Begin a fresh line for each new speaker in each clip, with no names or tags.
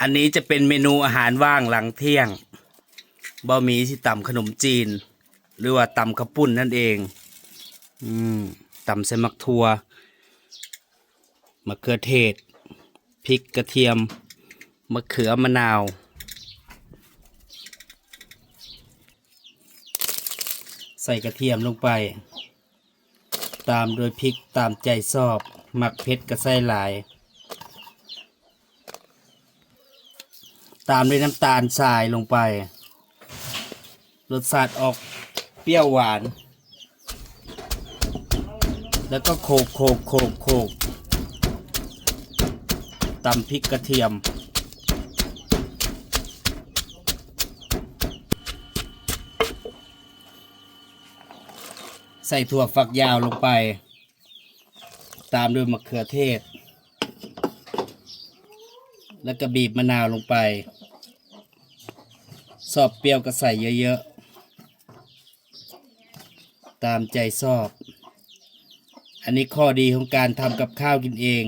อันนี้จะเป็นเมนูอาหารว่างหลังเที่ยงบะหมี่ที่ตำขนมจีน หรือว่าตำข้าวปุ้นนั่นเอง อืมตำใส่มักทัวมะเขือเทศพริกกระเทียมมะเขือมะนาว ใส่กระเทียมลงไป ตามโดยพริกตามใจชอบ หมักเผ็ดก็ใส่หลาย ตามด้วยน้ำตาลทรายลงไปรสชาติออกเปรี้ยวหวาน แล้วก็โขกโขกโขกโขกตำพริกกระเทียม ใส่ถั่วฝักยาวลงไป ตามด้วยมะเขือเทศ แล้วก็บีบมะนาวลงไป สอบเปรี้ยวก็ใส่เยอะๆ ตามใจชอบ อันนี้ข้อดีของการทำกับข้าวกินเอง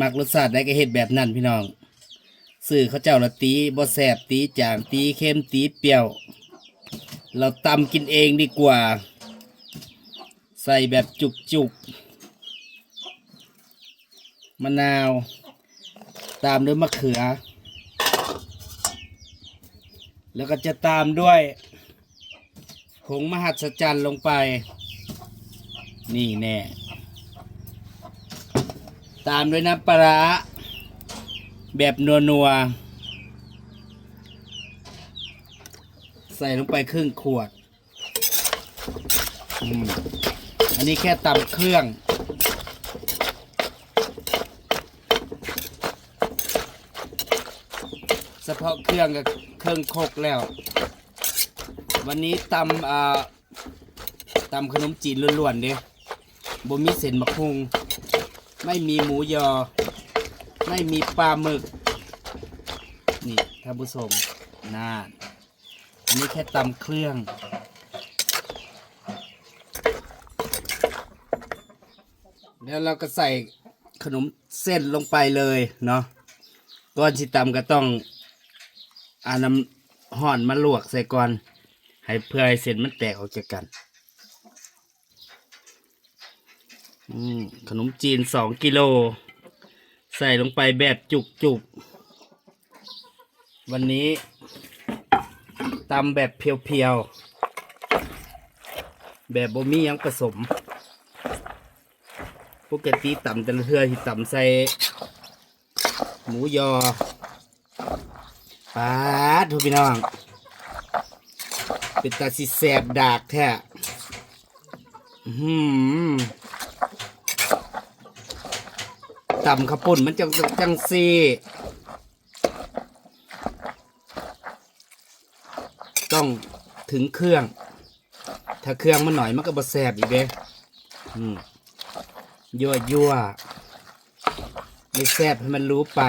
มักรสชาติได้ก็เห็ดแบบนั้นพี่น้องสื่อเขาเจ้าละตีบ่แสบตีจางตีเค็มตีเปรี้ยว เราตำกินเองดีกว่า ใส่แบบจุกจุกมะนาว ตามด้วยมะเขือ แล้วก็จะตามด้วยผงมหัศจรรย์ลงไป นี่แน่ ตามด้วยน้ำปลาแบบนัวนัวๆใส่ลงไปครึ่งขวด อันนี้แค่ตำเครื่อง ฉพาะเครื่องกับเครื่องโคกแล้ว วันนี้ตำอ่าตำขนมจีนล้วนๆเด้บ่มีเส้นมะพุงไม่มีหมูยอ ไม่มีปลาหมึก นี่ท่านผู้ชมน่าอันนี้แค่ตำเครื่องแล้วเราก็ใส่ขนมเส้นลงไปเลยเนาะก่อนที่ตำก็ต้อง อาน้ำห่อนมาลวกใส่ก่อน ให้เพื่อให้เส้นมันแตกออกจากกันขนมจีนสองกิโล ใส่ลงไปแบบจุกจุกวันนี้ตำแบบเพียวๆ แบบบ่มีหยังผสม ปกติต่ำแต่ละเทือที่ต่ำใส่ หมูยอ ปาดทุกพี่น้อง เป็นตาสิแสบดากแท้หืมต่ำขาวปุ่นมันจังจังซีต้องถึงเครื่อง ถ้าเครื่องมันหน่อยมันก็บะแสบอีกเด้อืมยั่วยั่วไม่แซบให้มันรู้ไป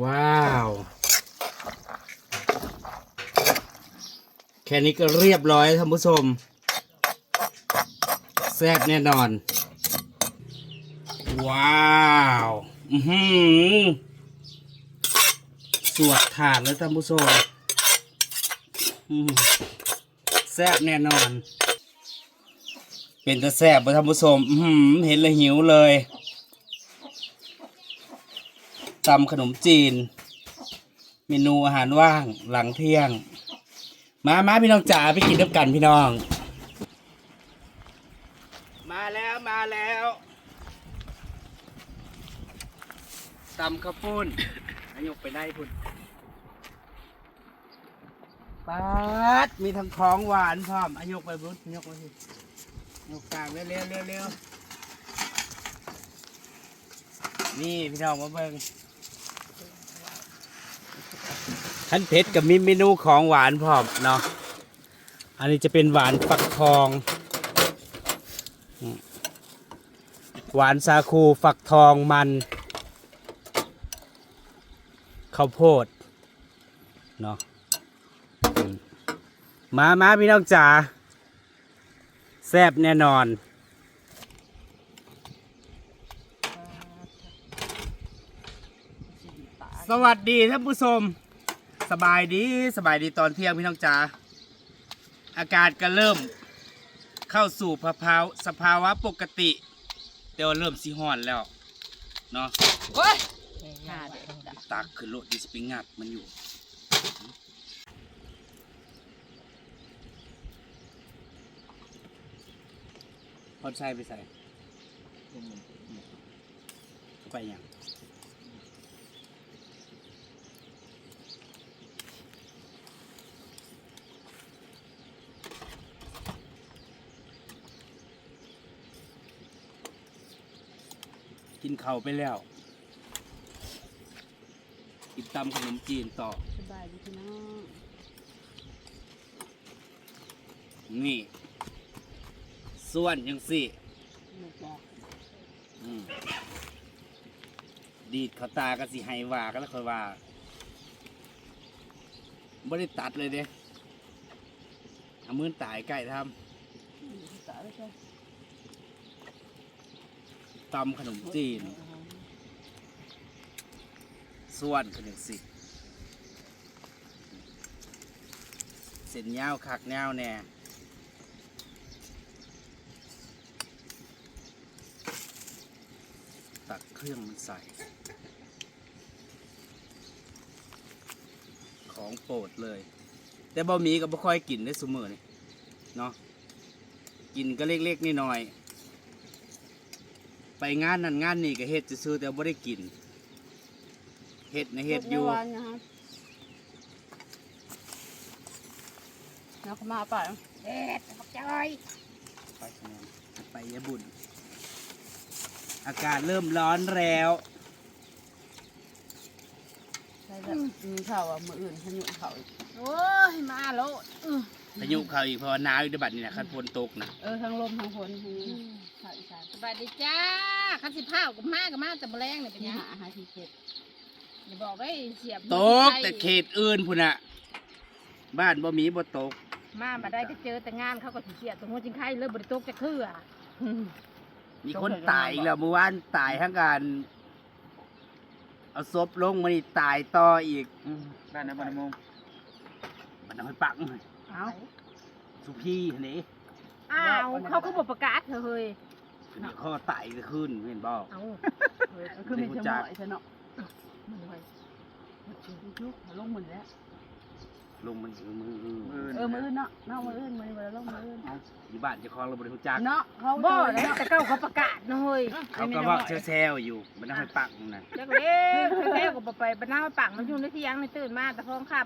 ว้าว แค่นี้ก็เรียบร้อยท่านผู้ชม แซ่บแน่นอน ว้าวอือหือสวดถาดแล้วท่านผู้ชมแซ่บแน่นอน เป็นตะแซ่บท่านผู้ชมเห็นแล้วหิวเลย ตำขนมจีน เมนูอาหารว่างหลังเที่ยง มามาพี่น้องจ๋าไปกินน้ำกันพี่น้อง มาแล้วมาแล้วตำข้าวปุ้นอายกไปได้พุ่นปัดมีทั้งของหวานพร้อมอายกไปบุญยกไปสิยกกลางเร็วเร็วเร็วเร็วนี่พี่น้องมาเบิ่ง ขั้นเพชรกับมีเมนูของหวานพร้อมเนาะอันนี้จะเป็นหวานฟักทอง หวานสาคูฟักทองมันข้าวโพดเนาะมมามาพี่น้องจ๋าแซ่บแน่นอนสวัสดีท่านผู้ชม สบายดีสบายดีตอนเที่ยงพี่น้องจ๋าอากาศก็เริ่มเข้าสู่ภาวะสภาวะปกติแต่ว่าเริ่มสิฮ้อนแล้วเนาะ
ค่ะเด็ก
ตักขึ้นรถดิสปริงัดมันอยู่พอดใส่ไปใส่ไปยัง กินข้าวไปแล้ว กินตำขนมจีนต่อ
สบายดีพี่น้อง
นี่ ส่วนยังสิ
ลูกบอก
อืมดีดเขาตาก็สิให้ว่าก็แล้วค่อยว่าไม่ได้ตัดเลยเด้เอามือตายใกล้ท
สาวใช่ำ
ตำขนมจีน ส่วนขนมสิเส้นยาวคักยาวแน่ตักเครื่องมันใส่ ของโปรดเลย แต่บะหมี่ก็บ่ค่อยกินได้สมือนี่เนาะกินก็เล็กๆน้อย ไปงานนั่นงานนี่ก็เฮ็ดซื่อๆแต่บ่ได้กินเฮ็ดในะเฮ็ดอยู่
วันนะครับแล้วก็มาป่ะเด็ดขอบใจ
ไปคะแนนไปยะบุญอากาศเริ่มร้อนแล้ว
ใช่แบบมีข่าวว่ามืออื่นพายุเขาอีก
โอ้ยมาแล้วเออ
พายุเข้าอีกเพราะว่าหนาวอยู่ในบัดนี่นะคันฝนตกนะ
เออทั้งลมทั้งฝนทั้งภาคอีสาน
สบายดีจ้าคันสิพ้าวกับมากับมาแต่แมลงเนี่ยเป็น
นี่
ยัง
หาอาหารที่เจ็ด
อย่าบอกได้เสียบ
ตกแต่เขตอื่นพุ่นน่ะ บ้านบ่มีบ่ตก
มามาได้ก็เจอแต่งานเขาก็สิเสียบตรงหัวจิงไข่เลยบริตกจะคืออะ
มีคนตายอีกแล้วเมื่อวานตายทั้งการเอาศพลงมานี่ตายต่ออีก
บ้านนะบ้านนะโมง
มันเอาให้ปัง
เอ้า
สุพี่นี่
อ้าวเขาก็บอกประกาศเธอะเฮ้ย
เดี๋ยวเขาตายจะขึ้นเห็นบ่
เอา
เออคือมีจังหวะใช่เนาะ
มันไว้
ยุกลงมือแล้ว
ลงมันมือมือ
เออมืออื่นเนาะเนาะมืออื่นมืออื่นลงมืออื่น
อยู่บ้านเจะคลองเราบริหุจัก
เนาะเขา
บ่
เนาะ
แต่เก้าเขาประกาศนะเฮ้ย
เขาก็ว่าแซวๆอยู่มันเอาให้ปังนะ
จักเล็กแค่ก็บอกไปบรรณาปังมันอยู่ในที่ยังในตื่นมาแต่พ้องค่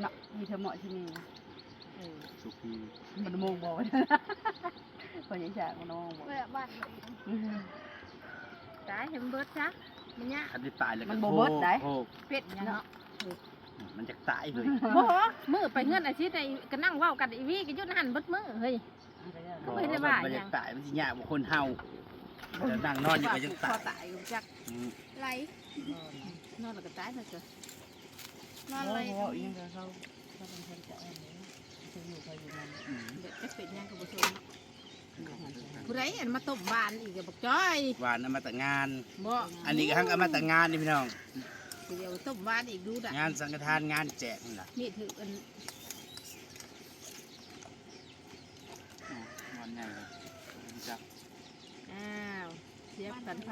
เนาะมีเธอเหมาะที่นี่ำ
เออ
สุพี่
มันมองบอกคนยังจ่ายมันมองบอก
ตายเห็นเบิดซะมันเนี้ย
คันที่ตายแล้วก็
มันบ่เบิดได้
โคก
เป็ดเนี่ยเนาะ
มันจะตายเลย
บ่มือไปเงื่อนอาทิตย์ในก็นั่งเว้ากันอีวีก็อยุ่นหันเบิดมือเฮ้ยไม่ได้ว่า
มัน
หยั
จะ
ง
ตายมันจะยากกว่าคนเฮาจะนั่งนอนอยู่ก็ยังตาย
ตายอยู่จัก
อืม
ไรนอนแล้วก็ตายเถอะ เกิด
นอนอะไรเขายังเขาเขาเป็นคนจะเอาเนื้อจะอยู่เขาอยู่มัน
เด็กจะเป็นยังกับบุชนผู้ใดอันมาต้มบานอีกกับบักจ้อย
หวานเอามาแต่งาน
บ่
อันนี้ก็ทั้งเอามาแต่งานนี่พี่น้อง
เดี๋ยวต้มบานอีกดูด่ะ
งานสังฆทานงานแจกนี่แหละ
นี่ถืออัน
วันใหญ่เลยจัก
อ้าวเสียบกันไฟ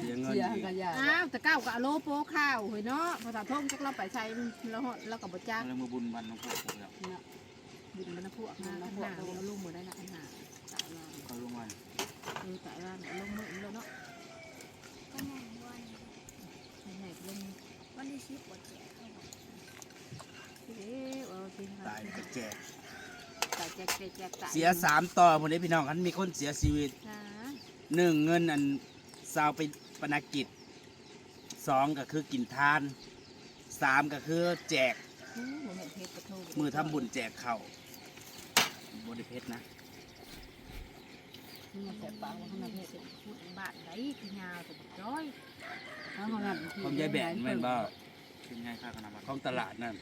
เสียเงิน
เสีย
อีก
กันยา
อ้าวแต่เก้าก็อโลโปข้าวเฮ้ยเนาะภาษาท่องจักเราไปใช้แล้วแล้วก็บ่จัก
เรื่องมือบุญวันหลวงพ่อผมแล้ว
บินมันพวกนะพวกเราเอาลูกหมดได้ละอันหาตายว่า
เขาลงวัน
เออตายว่าเอาลงมือแล้วเนาะ
ก็แน่นวัน
ให้ให้ลง
วันที่สิบปวดแขนเข้ามา
เอ๊ะเอาสิ
ตายแล้วก็แจก
ตายแจกแจกแจกตาย
เสียสามต่อพวกนี้พี่น้องคันมีคนเสียชีวิต
จ้า
หนึ่งเงินอัน สาวไปปนกิจสองก็คือกินทานสามก็คือแจก
อืมบ่แม่นเพชรกระทู้
มือทำบุญแจกเข่าวบริเพชรนะ
มันแสบปากว่าขนาดนี้
พูดบ้านไหนคือยาวแต่บ่จ้อย
ถ้าขนาด
ของยายแบนแม่นบ่
เป็นไงค่าขนาดวัน
ของตลาดนั่น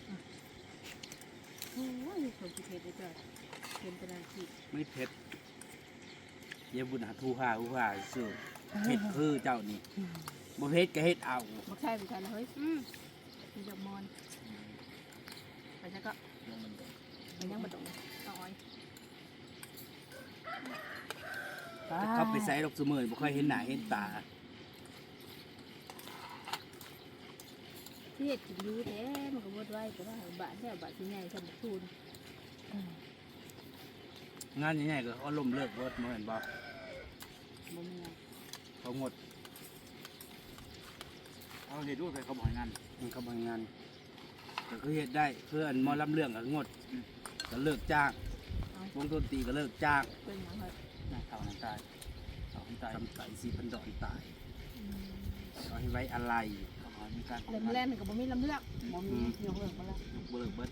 โอ้ยคนที่เพชรได้จ้ะเป็นกระดานขีด
ไม่เผ็ดเยาบุญหาทูห่าทูห่าสู้ เผ็ดคือเจ้านี่บ่เผ็ดก็เฮ็ดเอา
บ่ใช่บ่ใช่แล้วเฮ้ย
อืม
มีดอกมอนไปซะก็มันยังบ่ตรงเอาอ้อย
แต่เขาไปใส่ดอกสมือบ่ค่อยเห็นหน้าเห็นตา
ที่เฮ็ดกินดีแท้มันก็บ่ไว้แต่ว่าบาทแท้บาทที่ใหญ่สมบูรณ์
งานใหญ่ๆก็เขาล่มเลิกเบิดเหมือนบ่
บ่มีหยัง
เขางด
เอาเห็ดด้วยไปเขาบอกให้งาน
มันเขาบางงานก็คือเฮ็ดได้เพื่อนหมอลำเรื่องก็งดก็เลิกจ้างวงดนตรีก็เลิกจ้าง
เป็นหยังเฮ้ย
นะเท่านั้นตายเท่านั้นตาย
ทำไก่สีพันดอนตายเอาให้ไว้อะไร
เขาบอกให้มีการ
ลำแรกนี่ก็บ่มีลำเลือก
บ่มียกเลิกไปแล้ว
ยกเลิกเบิด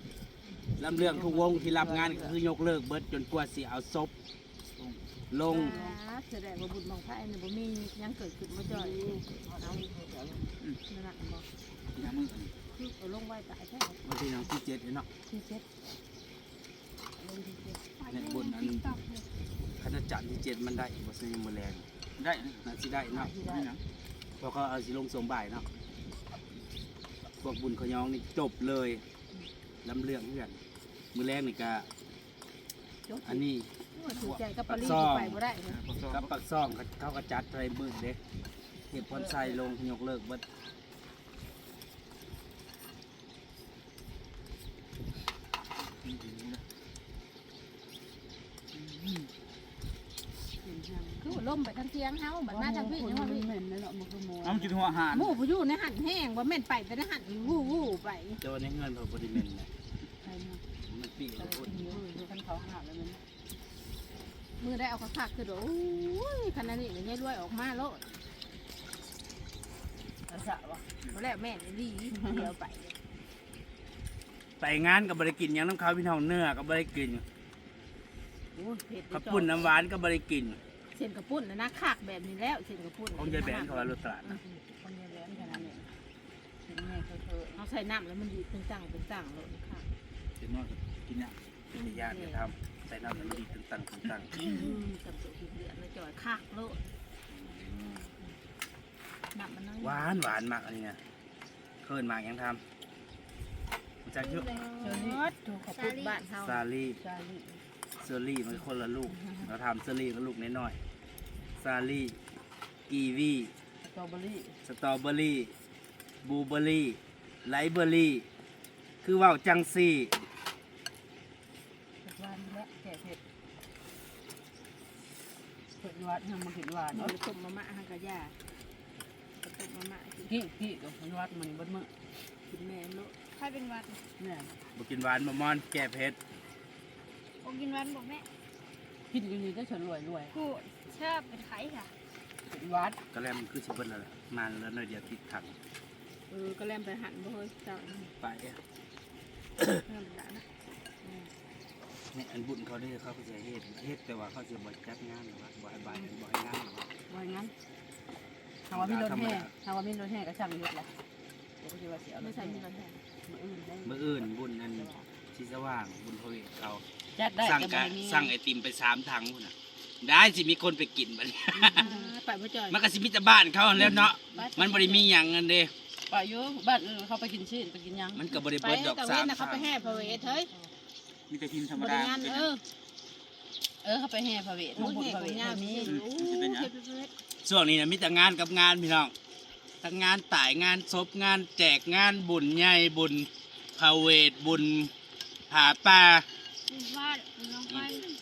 ลำเรื่องทุกวงที่รับงานก็คือยกเลิกเบิดจนกว่าสิเอาศพ ลง
แสดงว่าบุญบังไฟนี่บ่มีหยังเกิดขึ้นบ่จ่อยเอานั่นน่ะบ่
ที่น้ำมือกัน
คือเอาลงไว้ตายแท้
วันที่น้องที่เจ็ดเนาะ
ที่เจ็ดลงที่เจ็ด
ในบุญอันคณะจันทร์ที่เจ็ดมันได้บ่ซื้อมือแรง
ได้
น่าสิได้เนาะ
นี่นะ
เพราะเขาเอาสิลงสมบ่ายเนาะพวกบุญเขายองนี่จบเลยลำเรื่องเพื่อนมือแรกนี่ก็อันนี้
ถือใจกับปลีไปบ่ได้เลย
พอซ้อ
กับปักซ่องเขาก็จัดไรมือเด็กเห็ดพอนไซลงยกเลิกเบิด
คือว่าล่มไปทั้งเทียงเฮาบัดมาทางพี่ยังว่าพี่
เหม็นเลยเนาะมันคือหม
อามันกินหัวหาร
หมู่ผู้อยู่ในหันแห้งว่าแม่นไปแต่ในหันวู้วู้ไป
เจ้าในเงินเขาบริเมนเลยมันปีก
แต่
แล้ว
คนอยู่อยู่กันเขาหาแล้วมัน
มือได้เอาคักๆคือว่าโอ้ยขนาดนี้เนี่ยยรวยออกมาโลด
อาสะวะ
บ่แล้วแม่นดีเดียวไป
ไปงานกับบริกินหยังน้ำข้าวพี่น้องเนื้อกับบริกิน
โอ้ยเผ็ด
ข้าวปุ้นน้ำหวานกับบริกิน
เส้นกระปุ้นนะนะคักแบบนี้แล้วเส้นกระปุ้น
ของยายแบนเขาว่ารถตลาดนะ
คนเยอะแยะขนาดนี้ถึงแม่เขาเธอ
เอาใส่น้ำแล้วมันดีตึงตังตึงตังโลดค่ะ
เดี๋ยวนอนกินเนี่ย
มีญาติจะทำ ใส่น้ำมันดีตึงตังตึงตัง
อืมจำตัวผิดเดือนแล้วจ่อยคักโลดน้ำมันน้อย
หวานหวานมากอันนี้นะเคินมากยังทำมันจะเยอะ
เชิญถูกขอบคุณบ้านเฮา
ซาลี่
ชาลี
เซอรี่มันคนละลูก เราทำเซอรี่กับลูกน้อยๆซาลี่กีวี
สตรอเบอรี่
สตรอเบอรี่บลูเบอรี่ไลท์เบอรี่ คือว่าวจังซี่
หวานและแก่ เผ็ดเผ็ดหวานยังมันเผ็ดหวาน
เอา
เนาะ
ต้มมะม่าหังกะยาต้มมะม่ากิน
พี่พี่กับเผ็ดหวานมันเบดมื้อ
กินแม่โลด
ใครเป็นหวัด
เนี่ย
บกินหวานมะม่อนแก่เผ็ด
ผมกินหวันบอกแม่
กินอยู่นี่ก็ฉันรวยรวย
กูชอบเป็นไข่ค่ะ
เผ็ดหวาน
ก็แล้วมันคือชิบเบิ้ลแล้วล่ะมันแล้วหน่อยเดียวติดถัง
เออก็แลมไปหันบ่เฮ้ยเจ้า
ไป
เริ่มละ นะ
เนี่ยอันบุญเขาได้เขาก็จะเฮ็ดเฮ็ดแต่ว่าเขาจะบ่จัดงานหรือว่าบ่ให้บายบ่ให้งานหรือว่า
ว่างั้นถ้าว่ามีรถแห่ถ้าว่ามีรถแห่ก็ช่างเยอะแหละเดี๋ยวก็จะว่าเสียร
ไม่
ถ
ใช่
แห่
มีรถแห่
มืออื่นได้
มื้ออื่นบุญอันที่สว่างบุญพระเวทเขา
จัดได้
สั่ง
แต่
กะ
บ่มี
สั่งไอติมไปสามถังพุ่นน่ะได้สิมีคนไปกินบัดนี้
ไปบ่จ่อย
มันก็สิมีแต่บ้านเขาแล้วเนาะมันบ่ได้มีหยังกันเด้
ไปอยู่บ้านอื่นเขาไปกินชีสไปกินหยัง
มันก็บ่ได้
ไป
เบิดดอก
แต่
สา
เว้
ม
นนะเขาไปแห่พระเวทเฮ้ย
มีแต่พิมพ์ธรรม
บ
ดา
ริงานเออ
เออเขาไปแห่พระเวท
โอ้
ทำบุญ
แห่
พระ
ข
เว
อง
ท
ยา
มี
มีโอ้เฮ็ดเฮ็ด
ช่วงนี้นะมีแต่งานกับงานพี่น้องทั้งงานตายงานศพงานแจกงานบุญใหญ่บุญพาเวทบุญผาป่า
เป็นหวัดเป็นน้องไฟ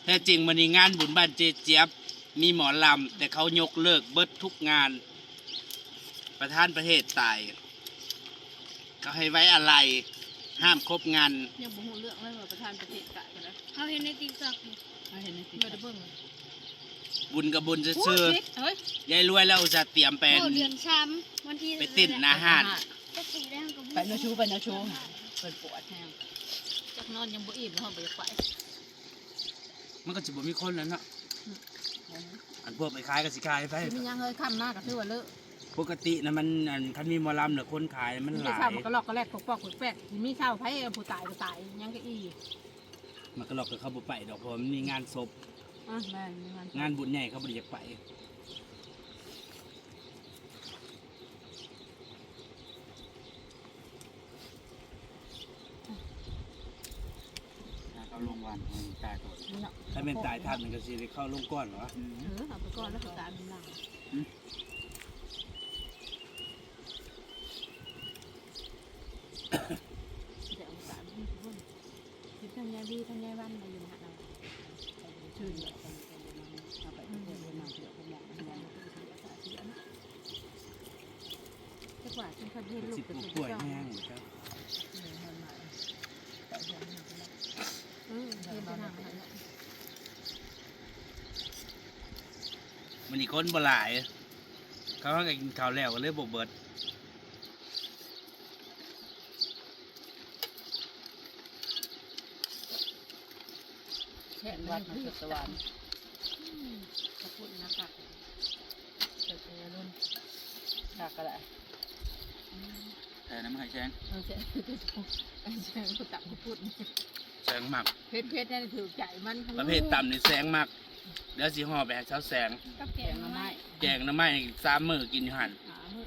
แท้จริงมันนี้งานบุญบ้านเจเจี๊ยบ มีหมอลำ แต่เขายกเลิกเบิดทุกงาน ประธานประเทศตายเขาให้ไว้อะไร ห้ามครบงาน
ยังบ่ฮู้เรื่องเลยว่าประธานประเทศกะกันนะ
เขาเห็นในติ๊กต็อกนี่
เขาเห็นในติ๊ก
ไม่ได้เบิ่ง
บุญกับบุญ
โอ้
ซื่อย
เฮ้ย
ๆยายรวยแล้วอุตส่าห์เตรียมเป็น
โอ้เดือนช้ำวันที่
ไปติดหนาหาด
จะสีได้กับ
ไปโนชูไปโนชูเปิดปวดแห้ง
จักนอนยังบ่อิ่มแล้วเฮาบ่อยากไป
มันก็จะบ่มีคนแล้วเนาะอันพวกไปขายก็สิขายไป
มียังเฮ้ยค่ำหน้าก็คือว่าเลอะ
ปกตินะมันอันคันมีหมอลำเนี่ยคนขายมัน
มี
ห
แต่
ลา
เช้ายมันก็ลอกก็แลกปอกๆแปลกๆมีเช้าไผผู้ตายก็ตายยังก็อี
มันก็หลอกกับเขาบ่ไปดอกเพราะมันมีงานศพ
อะแม่มีงาน
งานบุญใหญ่เขาบ่ได้อยากไป
เขาลงวันตายตัว
นี่เนาะ
ถ้าเป็นตายทันมันก็สิได้เข้าลงก้อนเหรอ
อืม
เออเอาไปก่อนแล้วก็ตามหลัง เดี๋ยวสามที่พุ่นคิดทางยายบีทางยายวันมาอยู่หัดเราชื่อเดียวกันเอาไปเพื่อนเพื่อนมาเดี๋ยวผมมองมันยังไม่ถึงภาษาเสียนะจักว่าฉันเคยเห็นลูก
สิ
เป็น
ปลูก
ตัว
กล้วย
เจ้า
แห้งครับ
เออเห็นแต่หนังหัน
มันอีกคนบ่หลาย เขาก็กินข้าวแล้วก็เลยบ่เบิด
แค่วัดมันสวรรค์กระพุ้นนะกักเกิดเป็นรุ่นกักก็ได้
แต่น้ำให้แชง
เออเจ๊ไอ้แจ้งกูตักกูพูด
แสงมาก
เพชรเพชรนี่ถือใจมัน
ประเภทต่ำนี่แสงมาก เดี๋ยวสิห่อไปให้เช้าแสง
กับ
แก
แก
ง
ง
มา
ไม้
ไม้
แกงน้ำไม้สามมื้อกินอยู่หั่น
หาเมื่อ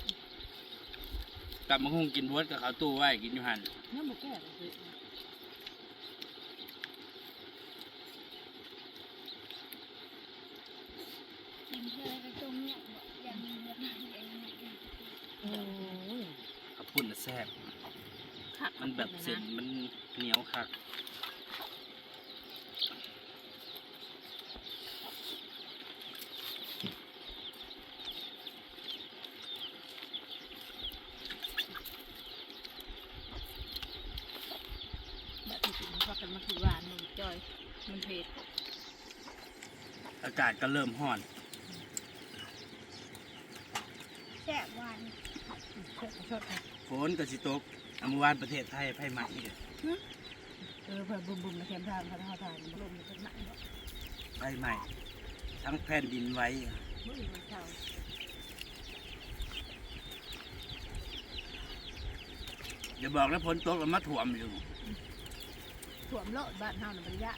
ก
ลับมาหุงกินบดกับข้าวตู้ไว้กินอยู่หั่น
เนื้อหมูแก่เลย
กินเพื่ออะไรก็จมเนี่ยบอกอย่างนี้แบบนั้นอย่างนี้
โอ้ย
ข้าวปุ้นน่ะแซ่บ
ขัก
มันแบบเส้นมันเหนียวคัก
แบบที่กินพอกันมาคือหวานมันจอย มันเผ็ด
อา กาศก็เริ่มร้อน
แซ่บหวาน
ชด
ฝนก็สิตกอเมื่อวานประเทศไทยไผไหม้อีก
เออเพิ่มบุมบุมในแคมทางเขาทางมันลมมันเป็นหนักเนาะ
ไฟไหม้ทั้งแผ่นดินไหว้
เมื่อมันเช้า
อย่าบอกนะฝนตกแล้วมาท่วมอยู่
ถ่วมโลดบ้านเฮาน่ะมันยาก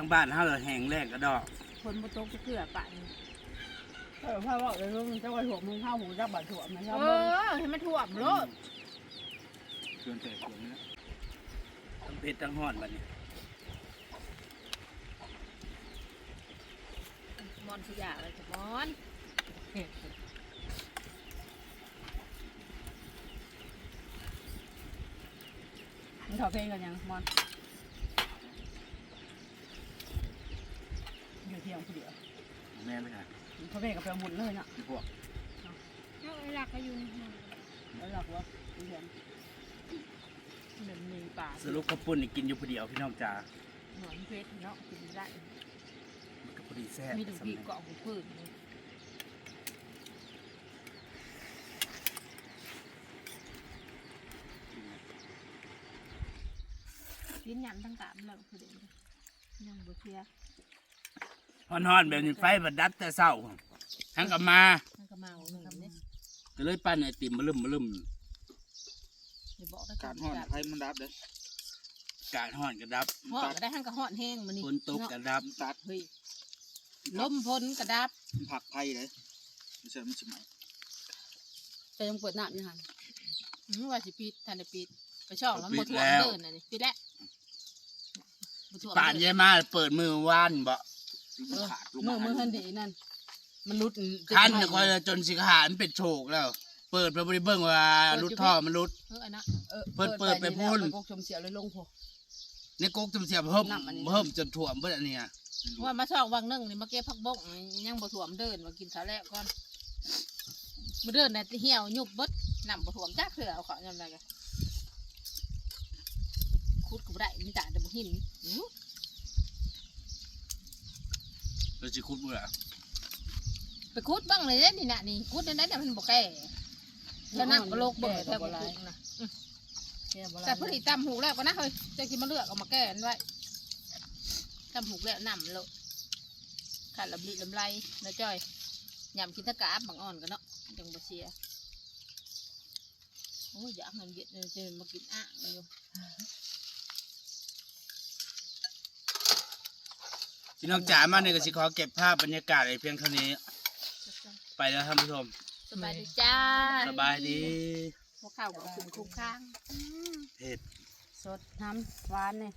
ทั้งบ้านเฮาเลยแห้งแล้งกระดอก
คนบ่ตกจะเกลือป่านเออพ่อบอกเลยว่ามันจะว่าถ่วมมึงเข้าหูจักบาดถ่วมมันเออให้มันถ่วมโลด
เกินแต่ส่วนนี้
ทั้งเผ็ดทั้งร้อนบัดนี้
มอนทุกอย่างเลยจ้ะมอนมันถอดเพลงกันยังมอนอยู่ เที่ยงผู้เดียว
แม่ไม่ใช่
เขาเพลงกับไปหมุนเลยเนาะ
ที่พวก
แล้วเวลาก็อยู่ในห้อง
แล้วหลักว่าอยู่เที่ยงเหมือนมีป่า
สรุปข้าวปุ้นนี่กินอยู่ผู้เดียวพี่น้องจ๋า
หนอนเพชรเนาะกินได้
มันก็พอดีแซ่บ
มีถึง
สำ
ปี
เร็จ
เกาะหูพืชเลยกินยันตั้งแต่แล้วคือเด็กยังบ่เชีย
ฮ้อนๆแบบนี้ไฟบัดดับแต่เช้าทั้งกลับมา
มันก็มาหนึ่งเนี่ย
ก็เลยปั้นไอติมมาลืมมาลืม
อย่าบอกได้
การห่อนไฟมันดับเลย
การฮ้อนก็ดับ
ห่อก็ได้ทั้งกระห่อนแห้งมันนี่
ฝนตกก็ดับ
มันตัด
เฮ้ยลมพลกระดับ
มันผักไฟเลยไม่ใช่มันสมัย
แต่ยังเปิดน้ำอยู่หันอืมว่าสิปิดทันได้ปิดไปช่องแล้วบ่ถ่วมเดินน่ะนี่ปิดแล้วบ่ถ่วม
ป่าน
เดิ
ยายมาเปิดมือว่านบ่
มันขาดลง
มื
มา
อมือหันดีนั่น มันรุด
คันน่ะคอยจนสิขาดมันเป็นโฉกแล้ว เปิดไปบริเบิ้งว่ารุดท่อมันรุด
เอออันนะเออ
เปิดเปิดไปพูน
แล้วกกชมเสียวเลยลงพอ
ในกกจมเสียบเพิ่ม
น้ำอันนี้
เพิ่มจนท่วมเบิดอันเนี้ย
ว่ามาช่องวังหนึงนี่มาเก็บผักบกยังบ่ถ่วมเดินมากินข้าวแล้วก่อนบ่เดินน่ะเหี่ยวยุบเบิดน้ำบ่ถ่วมจักเถื่อเอาเขายำไรกันขุดก็บ่ได้มีแต่แต่บ่หินอื้อ
เราสิคุดเบื่อ
ไปขุดบ้างเลยเด้นี่น่ะนี่ขุดได้แต่มันบ่แก่แล้วน้ำก็โลกเบิดแทบบ่ถูกนะแต่พอดีตำหูแล้วก็นะเฮ้ยจะกินมาเลือกเอามาแก้อันไว้ตำหูแล้วน้ำโลดขาดลำลิลำไรนะจ้อยยำกินตะกาบบางอ่อนกันเนาะจังบ่เสียโอ้ยอยากมันเย็ดเลยจะมากินอ่างอยู่
พี่น้องจ๋ามาเนี่ยก็สิขอเก็บภาพบรรยากาศไว้เพียงเท่านี้ ไปแล้วท่านผู้ชม
สบายดีจ้า
สบายดี
พวกข้าวกับคุณคุ้มข้าง
เผ็ด
สดน้ำหวานเลย